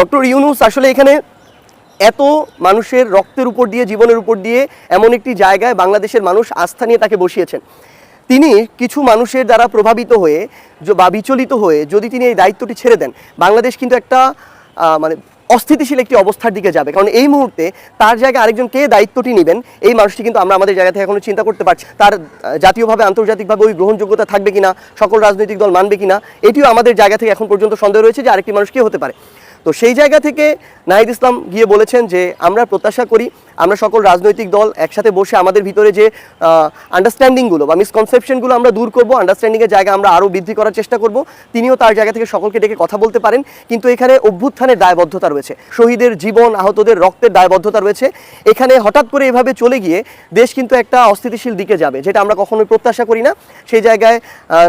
Doctor Yunus আসলে এখানে এত মানুষের রক্তের উপর দিয়ে, জীবনের উপর দিয়ে এমন একটি জায়গায় বাংলাদেশের মানুষ আস্থা নিয়ে তাকে বসিয়েছেন। তিনি কিছু মানুষের দ্বারা প্রভাবিত হয়ে বা বিচলিত হয়ে যদি তিনি এই দায়িত্বটি ছেড়ে দেন, বাংলাদেশ কিন্তু একটা মানে অস্থিতিশীল একটি অবস্থার দিকে যাবে। কারণ এই মুহূর্তে তার জায়গায় আরেকজন কে দায়িত্বটি নেবেন, এই মানুষটি কিন্তু আমরা আমাদের জায়গা থেকে এখনও চিন্তা করতে পারছি। তার জাতীয়ভাবে, আন্তর্জাতিকভাবে ওই গ্রহণযোগ্যতা থাকবে কিনা, সকল রাজনৈতিক দল মানবে কিনা, এটিও আমাদের জায়গা থেকে এখন পর্যন্ত সন্দেহ রয়েছে যে আরেকটি মানুষ কে হতে পারে। তো সেই জায়গা থেকে নাহিদ ইসলাম গিয়ে বলেছেন যে, আমরা প্রত্যাশা করি, আমরা সকল রাজনৈতিক দল একসাথে বসে আমাদের ভিতরে যে আন্ডারস্ট্যান্ডিংগুলো বা মিসকনসেপশনগুলো আমরা দূর করব আন্ডারস্ট্যান্ডিংয়ের জায়গা আমরা আরও বৃদ্ধি করার চেষ্টা করব। তিনিও তার জায়গা থেকে সকলকে ডেকে কথা বলতে পারেন। কিন্তু এখানে অভ্যুত্থানের দায়বদ্ধতা রয়েছে। শহীদের জীবন, আহতদের রক্তের দায়বদ্ধতা রয়েছে। এখানে হঠাৎ করে এভাবে চলে গিয়ে দেশ কিন্তু একটা অস্থিতিশীল দিকে যাবে, যেটা আমরা কখনোই প্রত্যাশা করি না। সেই জায়গায়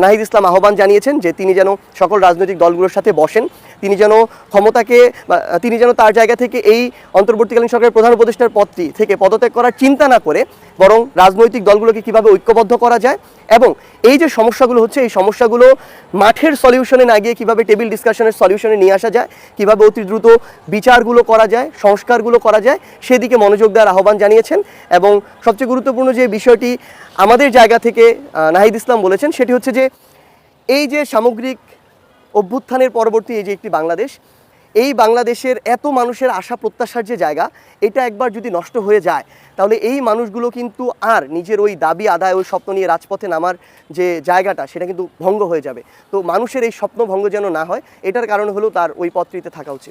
নাহিদ ইসলাম আহ্বান জানিয়েছেন যে, তিনি যেন সকল রাজনৈতিক দলগুলোর সাথে বসেন। তিনি যেন ক্ষমতাকে তিনি যেন তার জায়গা থেকে এই অন্তর্বর্তীকালীন সরকারের প্রধান উপদেষ্টার পদটি থেকে পদত্যাগ করার চিন্তা না করে বরং রাজনৈতিক দলগুলোকে কীভাবে ঐক্যবদ্ধ করা যায় এবং এই যে সমস্যাগুলো হচ্ছে, এই সমস্যাগুলো মাঠের সলিউশনে না গিয়ে কীভাবে টেবিল ডিসকাশনের সলিউশনে নিয়ে আসা যায়, কীভাবে অতি দ্রুত বিচারগুলো করা যায়, সংস্কারগুলো করা যায়, সেদিকে মনোযোগ দেওয়ার আহ্বান জানিয়েছেন এবং সবচেয়ে গুরুত্বপূর্ণ যে বিষয়টি আমাদের জায়গা থেকে নাহিদ ইসলাম বলেছেন, সেটি হচ্ছে যে এই যে সামগ্রিক অভ্যুত্থানের পরবর্তী এই যে একটি বাংলাদেশ, এই বাংলাদেশের এত মানুষের আশা প্রত্যাশার যে জায়গা, এটা একবার যদি নষ্ট হয়ে যায়, তাহলে এই মানুষগুলো কিন্তু আর নিজের ওই দাবি, আদায়, ওই স্বপ্ন নিয়ে রাজপথে নামার যে জায়গাটা, সেটা কিন্তু ভঙ্গ হয়ে যাবে। তো মানুষের এই স্বপ্ন ভঙ্গ যেন না হয়, এটার কারণ হলো তার ওই পত্রিতে থাকা উচিত।